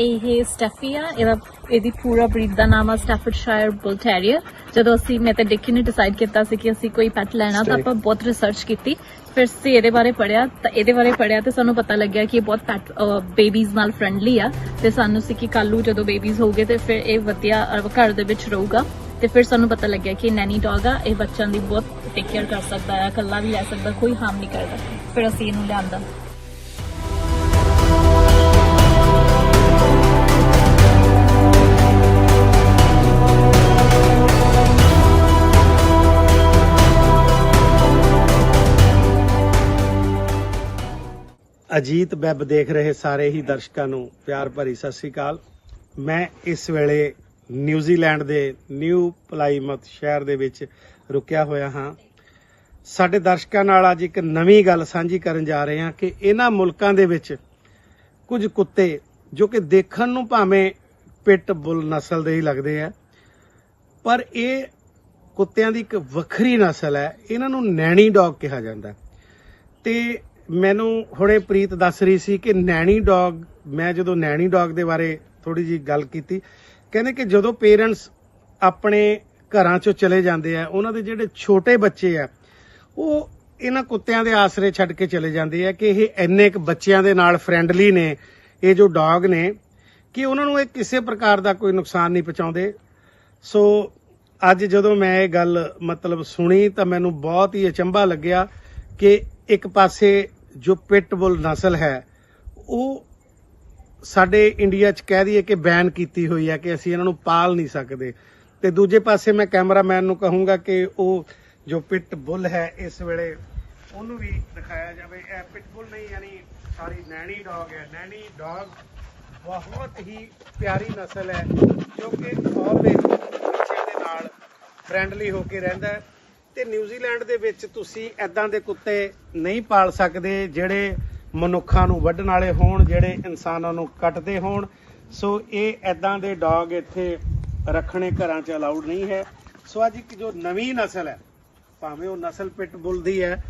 ਇਹ ਸਟੈਫੀ ਆ। ਇਹਦਾ ਇਹਦੀ ਪੂਰਾ ਬਰੀਡ ਦਾ ਨਾਮ ਆ ਸਟੈਫਰਡਸ਼ਾਇਰ ਬੁਲ ਟੈਰੀਅਰ ਜਦੋਂ ਅਸੀਂ ਮੈਂ ਤੇ ਡਿੱਕੀ ਨੇ ਡਿਸਾਈਡ ਕੀਤਾ ਸੀ ਕਿ ਅਸੀਂ ਕੋਈ ਪੈਟ ਲੈਣਾ ਤਾਂ ਆਪਾਂ ਬਹੁਤ ਰਿਸਰਚ ਕੀਤੀ। ਫਿਰ ਅਸੀਂ ਇਹਦੇ ਬਾਰੇ ਪੜਿਆ ਤਾਂ ਇਹਦੇ ਬਾਰੇ ਪੜਿਆ ਤੇ ਸਾਨੂੰ ਪਤਾ ਲੱਗਿਆ ਕਿ ਇਹ ਬਹੁਤ ਪੈਟ ਬੇਬੀਜ਼ ਨਾਲ ਫ੍ਰੈਂਡਲੀ ਆ। ਤੇ ਸਾਨੂੰ ਸੀ ਕਿ ਕੱਲੂ ਜਦੋਂ ਬੇਬੀਜ਼ ਹੋਗੇ ਤੇ ਫਿਰ ਇਹ ਵਧੀਆ ਘਰ ਦੇ ਵਿੱਚ ਰਹੂਗਾ। ਤੇ ਫਿਰ ਸਾਨੂੰ ਪਤਾ ਲੱਗਿਆ ਕਿ ਨੈਨੀ ਡੌਗ ਆ। ਇਹ ਬੱਚਿਆਂ ਦੀ ਬਹੁਤ ਟੇਕ ਕੇਅਰ ਕਰ ਸਕਦਾ ਆ ਇਕੱਲਾ ਵੀ ਲੈ ਸਕਦਾ ਕੋਈ ਹਾਰਮ ਨਹੀਂ ਕਰਦਾ। ਫਿਰ ਅਸੀਂ ਇਹਨੂੰ ਲਿਆਂਦਾ। ਅਜੀਤ ਵੈਬ ਦੇਖ ਰਹੇ ਸਾਰੇ ਹੀ ਦਰਸ਼ਕਾਂ ਨੂੰ, ਪਿਆਰ ਭਰੀ ਸਤਿ ਸ੍ਰੀ ਅਕਾਲ। ਮੈਂ ਇਸ ਵੇਲੇ ਨਿਊਜ਼ੀਲੈਂਡ ਦੇ ਨਿਊ ਪਲਾਈਮਤ ਸ਼ਹਿਰ ਦੇ ਵਿੱਚ ਰੁਕਿਆ ਹੋਇਆ ਹਾਂ। ਸਾਡੇ ਦਰਸ਼ਕਾਂ ਨਾਲ ਅੱਜ ਇੱਕ ਨਵੀਂ ਗੱਲ ਸਾਂਝੀ ਕਰਨ ਜਾ ਰਹੇ ਹਾਂ ਕਿ ਇਹਨਾਂ ਮੁਲਕਾਂ ਦੇ ਵਿੱਚ ਕੁਝ ਕੁੱਤੇ ਜੋ ਕਿ ਦੇਖਣ ਨੂੰ ਭਾਵੇਂ ਪਿਟ ਬੁਲ ਨਸਲ ਦੇ ਹੀ ਲੱਗਦੇ ਆ, ਪਰ ਇਹ ਕੁੱਤਿਆਂ ਦੀ ਇੱਕ ਵੱਖਰੀ ਨਸਲ ਹੈ। ਇਹਨਾਂ ਨੂੰ ਨੈਣੀ ਡੌਗ ਕਿਹਾ ਜਾਂਦਾ ਹੈ। ਤੇ ਮੈਨੂੰ ਹੁਣੇ ਪ੍ਰੀਤ ਦੱਸ ਰਹੀ ਸੀ ਕਿ ਨੈਣੀ ਡੌਗ, ਮੈਂ ਜਦੋਂ ਨੈਣੀ ਡੌਗ ਦੇ ਬਾਰੇ ਥੋੜੀ ਜੀ ਗੱਲ ਕੀਤੀ, ਕਹਿੰਦੇ ਕਿ ਜਦੋਂ ਪੇਰੈਂਟਸ ਆਪਣੇ ਘਰਾਂ ਚੋਂ ਚਲੇ ਜਾਂਦੇ ਆ, ਉਹਨਾਂ ਦੇ ਜਿਹੜੇ ਛੋਟੇ ਬੱਚੇ ਆ, ਉਹ ਇਹਨਾਂ ਕੁੱਤਿਆਂ ਦੇ ਆਸਰੇ ਛੱਡ ਕੇ ਚਲੇ ਜਾਂਦੇ ਆ ਕਿ ਇਹ ਇੰਨੇ ਕੁ ਬੱਚਿਆਂ ਦੇ ਨਾਲ ਫਰੈਂਡਲੀ ਨੇ, ਇਹ ਜੋ ਡੌਗ ਨੇ, ਕਿ ਉਹਨਾਂ ਨੂੰ ਇਹ ਕਿਸੇ ਪ੍ਰਕਾਰ ਦਾ ਕੋਈ ਨੁਕਸਾਨ ਨਹੀਂ ਪਹੁੰਚਾਉਂਦੇ। ਸੋ ਅੱਜ ਜਦੋਂ ਮੈਂ ਇਹ ਗੱਲ ਮਤਲਬ ਸੁਣੀ ਤਾਂ ਮੈਨੂੰ ਬਹੁਤ ਹੀ ਅਚੰਭਾ ਲੱਗਿਆ ਕਿ ਇੱਕ ਪਾਸੇ ਜੋ ਪਿਟਬੁਲ ਨਸਲ ਹੈ, ਉਹ ਸਾਡੇ ਇੰਡੀਆ 'ਚ ਕਹਿ ਦਈਏ ਕਿ ਬੈਨ ਕੀਤੀ ਹੋਈ ਹੈ ਕਿ ਅਸੀਂ ਇਹਨਾਂ ਨੂੰ ਪਾਲ ਨਹੀਂ ਸਕਦੇ। ਤੇ ਦੂਜੇ ਪਾਸੇ ਮੈਂ ਕੈਮਰਾਮੈਨ ਨੂੰ ਕਹੂੰਗਾ ਕਿ ਉਹ ਜੋ ਪਿਟਬੁਲ ਹੈ, ਇਸ ਵੇਲੇ ਉਹਨੂੰ ਵੀ ਦਿਖਾਇਆ ਜਾਵੇ। ਇਹ ਪਿਟਬੁਲ ਨਹੀਂ, ਯਾਨੀ ਸਾਰੀ ਨੈਣੀ ਡੌਗ ਹੈ। ਨੈਣੀ ਡੌਗ ਬਹੁਤ ਹੀ ਪਿਆਰੀ ਨਸਲ ਹੈ, ਜੋ ਕਿ ਆਲਵੇਜ਼ ਬੱਚਿਆਂ ਦੇ ਨਾਲ ਫਰੈਂਡਲੀ ਹੋ ਕੇ ਰਹਿੰਦਾ ਹੈ। ਤੇ ਨਿਊਜ਼ੀਲੈਂਡ ਦੇ ਵਿੱਚ ਤੁਸੀਂ ਐਦਾਂ ਦੇ ਕੁੱਤੇ ਨਹੀਂ ਪਾਲ ਸਕਦੇ ਜਿਹੜੇ ਮਨੁੱਖਾਂ ਨੂੰ ਵੱਢਣ ਵਾਲੇ ਹੋਣ, ਜਿਹੜੇ ਇਨਸਾਨਾਂ ਨੂੰ ਕੱਟਦੇ ਹੋਣ। ਸੋ ਇਹ ਐਦਾਂ ਦੇ ਡੌਗ ਇੱਥੇ ਰੱਖਣੇ ਘਰਾਂ 'ਚ ਅਲਾਉਡ ਨਹੀਂ ਹੈ। ਸੋ ਅੱਜ ਇੱਕ ਜੋ ਨਵੀਂ ਨਸਲ ਹੈ, ਭਾਵੇਂ ਉਹ ਨਸਲ ਪਿਟਬੁਲ ਦੀ ਹੈ,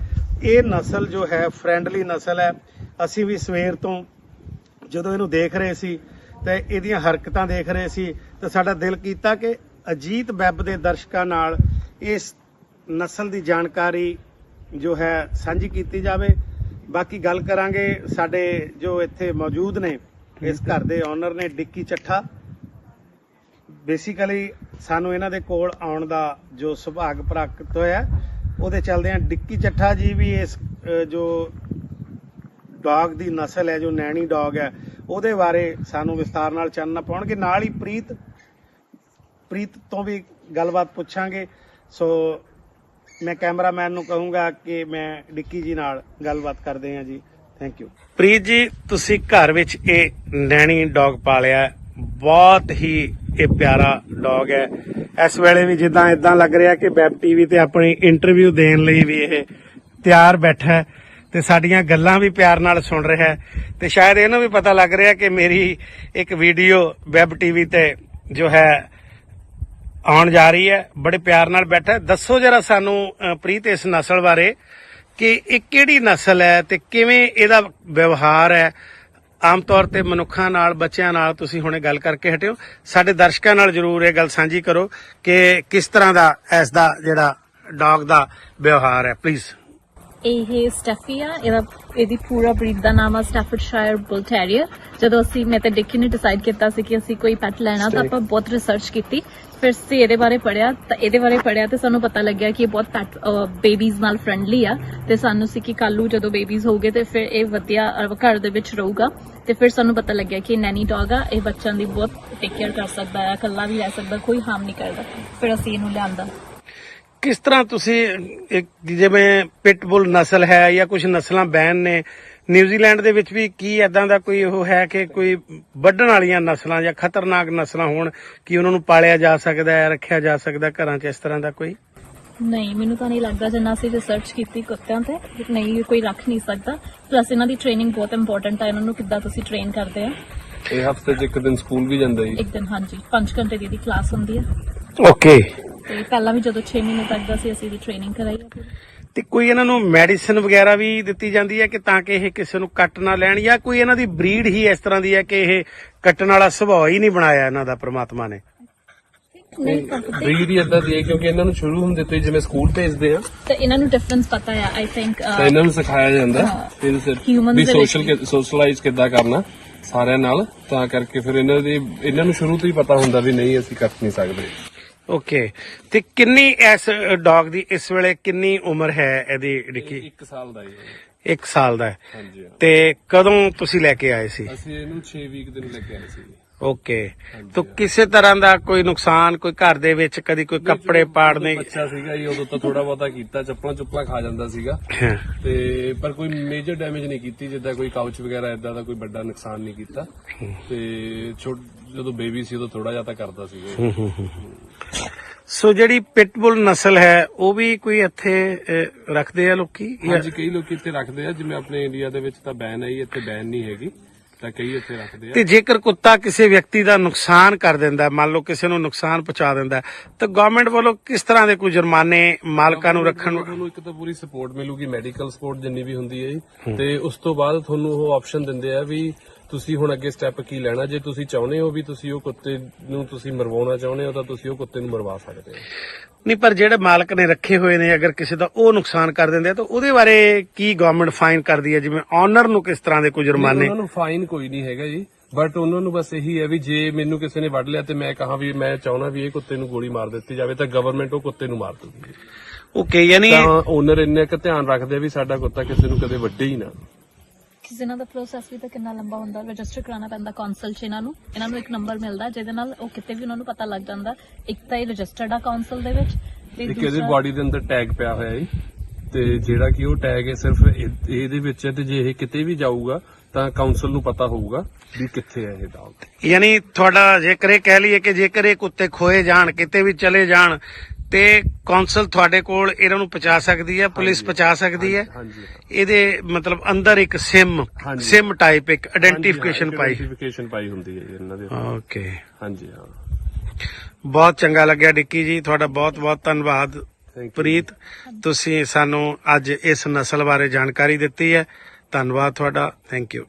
ਇਹ ਨਸਲ ਜੋ ਹੈ ਫਰੈਂਡਲੀ ਨਸਲ ਹੈ। ਅਸੀਂ ਵੀ ਸਵੇਰ ਤੋਂ ਜਦੋਂ ਇਹਨੂੰ ਦੇਖ ਰਹੇ ਸੀ ਤੇ ਇਹਦੀਆਂ ਹਰਕਤਾਂ ਦੇਖ ਰਹੇ ਸੀ ਤਾਂ ਸਾਡਾ ਦਿਲ ਕੀਤਾ ਕਿ ਅਜੀਤ ਵੈਬ ਦੇ ਦਰਸ਼ਕਾਂ ਨਾਲ ਇਸ ਨਸਲ ਦੀ ਜਾਣਕਾਰੀ ਜੋ ਹੈ ਸਾਂਝੀ ਕੀਤੀ ਜਾਵੇ। ਬਾਕੀ ਗੱਲ ਕਰਾਂਗੇ ਸਾਡੇ ਜੋ ਇੱਥੇ ਮੌਜੂਦ ਨੇ ਇਸ ਘਰ ਦੇ ਓਨਰ ਨੇ ਡਿੱਕੀ ਚੱਠਾ। ਬੇਸਿਕਲੀ ਸਾਨੂੰ ਇਹਨਾਂ ਦੇ ਕੋਲ ਆਉਣ ਦਾ ਜੋ ਸੁਭਾਗ ਪ੍ਰਾਪਤ ਹੋਇਆ ਉਹਦੇ ਚੱਲਦੇ ਡਿੱਕੀ ਚੱਠਾ ਜੀ ਵੀ ਇਸ ਜੋ ਡੌਗ ਦੀ ਨਸਲ ਹੈ ਜੋ ਨੈਣੀ ਡੌਗ ਹੈ ਉਹਦੇ ਬਾਰੇ ਸਾਨੂੰ ਵਿਸਤਾਰ ਨਾਲ ਚਾਨਣਾ ਪਾਉਣਗੇ। ਨਾਲ ਹੀ ਪ੍ਰੀਤ ਪ੍ਰੀਤ ਤੋਂ ਵੀ ਗੱਲਬਾਤ ਪੁੱਛਾਂਗੇ। ਸੋ ਮੈਂ ਕੈਮਰਾਮੈਨ ਨੂੰ ਕਹੂੰਗਾ ਕਿ ਮੈਂ ਡਿੱਕੀ ਜੀ ਨਾਲ ਗੱਲਬਾਤ ਕਰਦੇ ਹਾਂ ਜੀ। ਥੈਂਕ ਯੂ ਪ੍ਰੀਤ ਜੀ, ਤੁਸੀਂ ਘਰ ਵਿੱਚ ਇਹ ਨੈਣੀ ਡੌਗ ਪਾਲਿਆ। ਹੈ। ਬਹੁਤ ਹੀ ਇਹ ਪਿਆਰਾ ਡੌਗ ਹੈ। ਇਸ ਵੇਲੇ ਵੀ ਜਿੱਦਾਂ ਇਦਾਂ ਲੱਗ ਰਿਹਾ ਕਿ ਵੈਬ ਟੀਵੀ ਤੇ ਆਪਣੀ ਇੰਟਰਵਿਊ ਦੇਣ ਲਈ ਵੀ ਇਹ ਤਿਆਰ ਬੈਠਾ ਤੇ ਸਾਡੀਆਂ ਗੱਲਾਂ ਵੀ ਪਿਆਰ ਨਾਲ ਸੁਣ ਰਿਹਾ ਹੈ। ਤੇ ਸ਼ਾਇਦ ਇਹਨੂੰ ਵੀ ਪਤਾ ਲੱਗ ਰਿਹਾ ਕਿ ਮੇਰੀ ਇੱਕ ਵੀਡੀਓ ਵੈਬ ਟੀਵੀ ਤੇ ਜੋ ਹੈ ਆਉਣ ਜਾ ਰਹੀ ਹੈ। ਬੜੇ ਪਿਆਰ ਨਾਲ ਬੈਠਾ ਦੱਸੋ ਜਰਾ ਸਾਨੂੰ ਪ੍ਰੀਤ, ਇਸ ਨਸਲ ਬਾਰੇ ਕਿ ਇਹ ਕਿਹੜੀ ਨਸਲ ਹੈ ਤੇ ਕਿਵੇਂ ਇਹਦਾ ਵਿਵਹਾਰ ਹੈ? ਆਮ ਤੌਰ ਤੇ ਮਨੁੱਖਾਂ ਨਾਲ, ਬੱਚਿਆਂ ਨਾਲ ਤੁਸੀਂ ਹੁਣੇ ਗੱਲ ਕਰਕੇ ਹਟਿਓ। ਸਾਡੇ ਦਰਸ਼ਕਾਂ ਨਾਲ ਜਰੂਰ ਇਹ ਗੱਲ ਸਾਂਝੀ ਕਰੋ ਕਿ ਕਿਸ ਤਰ੍ਹਾਂ ਦਾ ਇਸ ਦਾ ਜਿਹੜਾ ਡੌਗ ਦਾ ਵਿਵਹਾਰ ਹੈ। ਪਲੀਜ਼ ਇਹ ਸਟੈਫੀ ਆ। ਇਹਦਾ ਇਹਦੀ ਪੂਰਾ ਬਰੀਡ ਦਾ ਨਾਮ ਆ ਸਟੈਫਰਡਸ਼ਾਇਰ ਬੁਲ ਟੈਰੀਅਰ ਜਦੋਂ ਅਸੀਂ ਮੈਂ ਤੇ ਡਿੱਕੀ ਨੇ ਡਿਸਾਈਡ ਕੀਤਾ ਸੀ ਕਿ ਅਸੀਂ ਕੋਈ ਪੈਟ ਲੈਣਾ ਤਾਂ ਆਪਾਂ ਬਹੁਤ ਰਿਸਰਚ ਕੀਤੀ। ਫਿਰ ਅਸੀਂ ਇਹਦੇ ਬਾਰੇ ਪੜਿਆ ਤਾਂ ਇਹਦੇ ਬਾਰੇ ਪੜਿਆ ਤੇ ਸਾਨੂੰ ਪਤਾ ਲੱਗਿਆ ਕਿ ਇਹ ਬਹੁਤ ਪੈਟ ਬੇਬੀਜ਼ ਨਾਲ ਫ੍ਰੈਂਡਲੀ ਆ। ਤੇ ਸਾਨੂੰ ਸੀ ਕਿ ਕੱਲੂ ਜਦੋਂ ਬੇਬੀਜ਼ ਹੋਗੇ ਤੇ ਫਿਰ ਇਹ ਵਧੀਆ ਘਰ ਦੇ ਵਿੱਚ ਰਹੂਗਾ। ਤੇ ਫਿਰ ਸਾਨੂੰ ਪਤਾ ਲੱਗਿਆ ਕਿ ਨੈਨੀ ਡੌਗ ਆ। ਇਹ ਬੱਚਿਆਂ ਦੀ ਬਹੁਤ ਟੇਕ ਕੇਅਰ ਕਰ ਸਕਦਾ ਆ ਇਕੱਲਾ ਵੀ ਲੈ ਸਕਦਾ ਕੋਈ ਹਾਰਮ ਨਹੀਂ ਕਰਦਾ। ਫਿਰ ਅਸੀਂ ਇਹਨੂੰ ਲਿਆਂਦਾ। ਕਿਸ ਤਰ੍ਹਾਂ ਤੁਸੀਂ ਇੱਕ ਜਿਵੇਂ ਪਿਟਬੁਲ ਨਸਲ ਹੈ ਜਾਂ ਕੁਝ ਨਸਲਾਂ ਬੈਨ ਨੇ ਨਿਊਜ਼ੀਲੈਂਡ ਦੇ ਵਿੱਚ ਵੀ ਕੀ ਐਦਾਂ ਦਾ ਕੋਈ ਉਹ ਹੈ ਕਿ ਕੋਈ ਵੱਢਣ ਵਾਲੀਆਂ ਨਸਲਾਂ ਜਾਂ ਖਤਰਨਾਕ ਨਸਲਾਂ ਹੋਣ ਕਿ ਉਹਨਾਂ ਨੂੰ ਪਾਲਿਆ ਜਾ ਸਕਦਾ ਹੈ ਰੱਖਿਆ ਜਾ ਸਕਦਾ ਘਰਾਂ 'ਚ ਇਸ ਤਰ੍ਹਾਂ ਦਾ ਕੋਈ? ਨਹੀਂ ਮੈਨੂੰ ਤਾਂ ਨਹੀਂ ਲੱਗਦਾ ਜਿੰਨਾ ਅਸੀਂ ਰਿਸਰਚ ਕੀਤੀ ਕੁੱਤਿਆਂ ਤੇ ਨਹੀਂ ਕੋਈ ਰੱਖ ਨਹੀਂ ਸਕਦਾ। ਪਲੱਸ ਇਹਨਾਂ ਦੀ ਟ੍ਰੇਨਿੰਗ ਬਹੁਤ ਇੰਪੋਰਟੈਂਟ ਹੈ ਇਹਨਾਂ ਨੂੰ ਕਿੱਦਾਂ ਤੁਸੀਂ ਟ੍ਰੇਨ ਕਰਦੇ ਆ। ਇਹ ਹਫ਼ਤੇ 'ਚ ਇੱਕ ਦਿਨ ਸਕੂਲ ਵੀ ਜਾਂਦਾ ਜੀ। ਇੱਕ ਦਿਨ ਹਾਂਜੀ 5 ਘੰਟੇ ਦੀ ਦੀ ਕਲਾਸ ਹੁੰਦੀ ਹੈ ਓਕੇ ਤੇ ਪਹਿਲਾਂ ਵੀ ਜਦੋਂ 6 ਮਹੀਨੇ ਤੱਕ ਦਾ ਸੀ ਅਸੀਂ ਦੀ ਟ੍ਰੇਨਿੰਗ ਕਰਾਈ ਪੂਰੀ। ਤੇ ਕੋਈ ਇਹਨਾਂ ਨੂੰ ਮੈਡੀਸਿਨ ਵਗੈਰਾ ਵੀ ਦਿੱਤੀ ਜਾਂਦੀ ਹੈ ਕਿ ਤਾਂ ਕਿ ਇਹ ਕਿਸੇ ਨੂੰ ਕੱਟ ਨਾ ਲੈਣ ਜਾਂ ਕੋਈ ਇਹਨਾਂ ਦੀ ਬਰੀਡ ਹੀ ਇਸ ਤਰ੍ਹਾਂ ਦੀ ਹੈ ਕਿ ਇਹ ਕੱਟਣ ਵਾਲਾ ਸੁਭਾਅ ਹੀ ਨਹੀਂ ਬਣਾਇਆ ਇਹਨਾਂ ਦਾ ਪ੍ਰਮਾਤਮਾ ਨੇ ਨਹੀਂ ਪਤਾ ਬਰੀਡ ਹੀ ਏਦਾਂ ਦੀ ਹੈ ਕਿਉਂਕਿ ਇਹਨਾਂ ਨੂੰ ਸ਼ੁਰੂ ਹੁੰਦੇ ਤੋਂ ਹੀ ਜਿਵੇਂ ਸਕੂਲ ਭੇਜਦੇ ਆ ਤੇ ਇਹਨਾਂ ਨੂੰ ਡਿਫਰੈਂਸ ਪਤਾ ਆ ਆਈ ਥਿੰਕ ਤਾਂ ਇਹਨਾਂ ਨੂੰ ਸਿਖਾਇਆ ਜਾਂਦਾ ਹਾਂ। ਫਿਰ ਸਿਰ- Humans ਵੀ ਦੇ ਵਿੱਚ ਸੋਸ਼ਲ ਸੋਸ਼ਲਾਈਜ਼ ਕਿੱਦਾਂ ਕਰਨਾ ਸਾਰਿਆਂ ਨਾਲ ਤਾਂ ਕਰਕੇ ਫਿਰ ਇਹਨਾਂ ਦੀ ਇਹਨਾਂ ਨੂੰ ਸ਼ੁਰੂ ਤੋਂ ਹੀ ਪਤਾ ਹੁੰਦਾ ਵੀ ਨਹੀਂ ਅਸੀਂ ਕੱਟ ਨਹੀਂ ਸਕਦੇ ਓਕੇ। ਤੇ ਕਿੰਨੀ ਇਸ ਡੌਗ ਦੀ ਇਸ ਵੇਲੇ ਕਿੰਨੀ ਉਮਰ ਹੈ ਇਹਦੀ ਡਿੱਕੀ 1 ਸਾਲ ਦਾ ਹੀ ਹੈ। 1 ਸਾਲ ਦਾ ਹੈ। ਹਾਂਜੀ ਹਾਂ। ਤੇ ਕਦੋਂ ਤੁਸੀਂ ਲੈ ਕੇ ਆਏ ਸੀ? ਅਸੀਂ ਇਹਨੂੰ 6 ਵੀਕ ਦੇ ਨੂੰ ਲੈ ਕੇ ਆਏ ਸੀ। ਓਕੇ। ਤਾਂ ਕਿਸੇ ਤਰ੍ਹਾਂ ਦਾ ਕੋਈ ਨੁਕਸਾਨ ਕੋਈ ਘਰ ਦੇ ਵਿੱਚ ਕਦੀ ਕੋਈ ਕੱਪੜੇ ਪਾੜਨੇ? ਬੱਚਾ ਸੀਗਾ ਜੀ ਉਦੋਂ ਤਾਂ ਥੋੜਾ ਬਹੁਤਾ ਕੀਤਾ ਚੱਪਲਾਂ ਚੁੱਪਲਾਂ ਖਾ ਜਾਂਦਾ ਸੀਗਾ। ਹਾਂ। ਤੇ ਪਰ ਕੋਈ ਮੇਜਰ ਡੈਮੇਜ ਨਹੀਂ ਕੀਤੀ ਜਿੱਦਾਂ ਕੋਈ ਕਾਊਚ ਵਗੈਰਾ ਇਦਾਂ ਦਾ ਕੋਈ ਵੱਡਾ ਨੁਕਸਾਨ ਨਹੀਂ ਕੀਤਾ। ਤੇ ਛੋਟ ਜਦੋਂ ਬੇਬੀ ਸੀ ਉਦੋਂ ਥੋੜਾ ਜਿਹਾ ਤਾਂ ਕਰਦਾ ਸੀਗਾ ਸੋ ਜਿਹੜੀ ਪਿਟਬੁਲ ਨਸਲ ਹੈ ਉਹ ਵੀ ਕੋਈ ਇੱਥੇ ਅਹ, ਰੱਖਦੇ ਆ ਲੋਕੀ? ਜਾਂ- ਹਾਂਜੀ ਕਈ ਲੋਕ ਇੱਥੇ ਰੱਖਦੇ ਆ। ਜਿਵੇਂ ਆਪਣੇ ਇੰਡੀਆ ਦੇ ਵਿੱਚ ਤਾਂ ਬੈਨ ਹੈ ਜੀ, ਇੱਥੇ ਬੈਨ ਨਹੀਂ ਹੈਗੀ। ਤਾਂ ਕਈ ਇੱਥੇ ਰੱਖਦੇ ਆ। ਤੇ ਜੇਕਰ ਕੁੱਤਾ ਕਿਸੇ ਵਿਅਕਤੀ ਦਾ ਨੁਕਸਾਨ ਕਰ ਦਿੰਦਾ ਹੈ, ਮੰਨ ਲਓ ਕਿਸੇ ਨੂੰ ਨੁਕਸਾਨ ਪਹੁੰਚਾ ਦਿੰਦਾ ਹੈ, ਤਾਂ ਗਵਰਨਮੈਂਟ ਵੱਲੋਂ ਕਿਸ ਤਰ੍ਹਾਂ ਦੇ ਕੋਈ ਜੁਰਮਾਨੇ ਮਾਲਕਾਂ ਨੂੰ ਰੱਖਣ ਤੁਹਾਨੂੰ ਇੱਕ ਤਾਂ ਪੂਰੀ ਸਪੋਰਟ ਮਿਲੂਗੀ ਮੈਡੀਕਲ ਸਪੋਰਟ ਜਿੰਨੀ ਵੀ ਹੁੰਦੀ ਹੈ ਜੀ। ਤੇ ਉਸ ਤੋਂ ਬਾਅਦ ਤੁਹਾਨੂੰ ਉਹ ਆਪਸ਼ਨ ਦਿੰਦੇ ਆ ਵੀ ਤੁਸੀਂ ਹੁਣ ਅੱਗੇ ਸਟੈਪ ਕੀ ਲੈਣਾ? ਜੇ ਤੁਸੀਂ ਚਾਹੁੰਦੇ ਹੋ ਵੀ ਤੁਸੀਂ ਉਹ ਕੁੱਤੇ ਨੂੰ ਤੁਸੀਂ ਮਰਵਾਉਣਾ ਚਾਹੁੰਦੇ ਹੋ ਤਾਂ ਤੁਸੀਂ ਉਹ ਕੁੱਤੇ ਨੂੰ ਮਰਵਾ ਸਕਦੇ ਹੋ। ਨਹੀਂ ਪਰ ਜਿਹੜੇ ਮਾਲਕ ਨੇ ਰੱਖੇ ਹੋਏ ਨੇ ਅਗਰ ਕਿਸੇ ਦਾ ਉਹ ਨੁਕਸਾਨ ਕਰ ਦਿੰਦੇ ਆ ਤਾਂ ਉਹਦੇ ਬਾਰੇ ਕੀ ਗਵਰਨਮੈਂਟ ਫਾਈਨ ਕਰਦੀ ਹੈ? ਜਿਵੇਂ ਓਨਰ ਨੂੰ ਕਿਸ ਤਰ੍ਹਾਂ ਦੇ ਕੋਈ ਜੁਰਮਾਨੇ? ਉਹਨਾਂ ਨੂੰ ਫਾਈਨ ਕੋਈ ਨਹੀਂ ਹੈਗਾ ਜੀ। ਬਟ ਉਹਨਾਂ ਨੂੰ ਬਸ ਇਹੀ ਹੈ ਵੀ ਜੇ ਮੈਨੂੰ ਕਿਸੇ ਨੇ ਵੱਢ ਲਿਆ ਤੇ ਮੈਂ ਕਹਾਂ ਵੀ ਮੈਂ ਚਾਹੁੰਦਾ ਵੀ ਇਹ ਕੁੱਤੇ ਨੂੰ ਗੋਲੀ ਮਾਰ ਦਿੱਤੀ ਜਾਵੇ ਤਾਂ ਗਵਰਨਮੈਂਟ ਉਹ ਕੁੱਤੇ ਨੂੰ ਮਾਰ ਦੂਗੀ। ਓਕੇ ਯਾਨੀ ਤਾਂ ਓਨਰ ਇੰਨੇ ਕੁ ਧਿਆਨ ਰੱਖਦੇ ਵੀ ਸਾਡਾ ਕੁੱਤਾ ਕਿਸੇ ਨੂੰ ਕਦੇ ਵੱਢੇ ਹੀ ਨਾ। ਕਿਸੇ ਨਾਲ ਦਾ ਪ੍ਰੋਸੈਸ ਵੀ ਤਾਂ ਕਿੰਨਾ ਲੰਬਾ ਹੁੰਦਾ ਰਜਿਸਟਰ ਕਰਾਉਣਾ ਪੈਂਦਾ ਕੌਂਸਲ 'ਚ ਇਹਨਾਂ ਨੂੰ। ਇਹਨਾਂ ਨੂੰ ਇੱਕ ਨੰਬਰ ਮਿਲਦਾ ਜਿਹਦੇ ਨਾਲ ਉਹ ਕਿਤੇ ਵੀ ਉਹਨਾਂ ਨੂੰ ਪਤਾ ਲੱਗ ਜਾਂਦਾ। ਇੱਕ ਤਾਂ ਇਹ ਰਜਿਸਟਰਡ ਆ ਕੌਂਸਲ ਦੇ ਵਿੱਚ ਤੇ ਇੱਕ ਇਹਦੀ ਬਾਡੀ ਦੇ ਅੰਦਰ ਟੈਗ ਪਿਆ ਹੋਇਆ ਹੈ ਤੇ ਜਿਹੜਾ ਕਿ ਉਹ ਟੈਗ ਹੈ ਸਿਰਫ ਇਹ- ਇਹਦੇ ਵਿੱਚ ਹੈ ਤੇ ਜੇ ਇਹ ਕਿਤੇ ਵੀ ਜਾਊਗਾ ਤਾਂ ਕਾਉਂਸਲ ਨੂੰ ਪਤਾ ਹੋਊਗਾ ਵੀ ਕਿੱਥੇ ਹੈ ਇਹ ਡੌਗ ਯਾਨੀ ਤੁਹਾਡਾ ਜੇਕਰ ਇਹ ਕਹਿ ਲਈਏ ਕਿ ਜੇਕਰ ਇਹ ਕੁੱਤੇ ਖੋਏ ਜਾਣ ਕਿਤੇ ਵੀ ਚਲੇ ਜਾਣ ਤੇ ਕੌਂਸਲ ਤੁਹਾਡੇ ਕੋਲ ਇਹਨਾਂ ਨੂੰ ਪਹੁੰਚਾ ਸਕਦੀ ਹੈ ਪੁਲਿਸ ਪਹੁੰਚਾ ਸਕਦੀ ਹੈ। ਇਹਦੇ ਮਤਲਬ ਅੰਦਰ ਇੱਕ ਸਿਮ। ਸਿਮ ਟਾਈਪ ਇੱਕ ਆਇਡੈਂਟੀਫਿਕੇਸ਼ਨ ਪਾਈ। ਆਇਡੈਂਟੀਫਿਕੇਸ਼ਨ ਪਾਈ ਹੁੰਦੀ ਹੈ ਜੀ ਇਹਨਾਂ ਦੇ ਓਕੇ ਹਾਂਜੀ ਹਾਂ। ਬਹੁਤ ਚੰਗਾ ਲੱਗਿਆ ਡਿੱਕੀ ਜੀ ਤੁਹਾਡਾ ਬਹੁਤ ਬਹੁਤ ਧੰਨਵਾਦ ਪ੍ਰੀਤ ਤੁਸੀਂ ਸਾਨੂੰ ਅੱਜ ਇਸ ਨਸਲ ਬਾਰੇ ਜਾਣਕਾਰੀ ਦਿੱਤੀ ਹੈ। ਧੰਨਵਾਦ ਤੁਹਾਡਾ। Thank you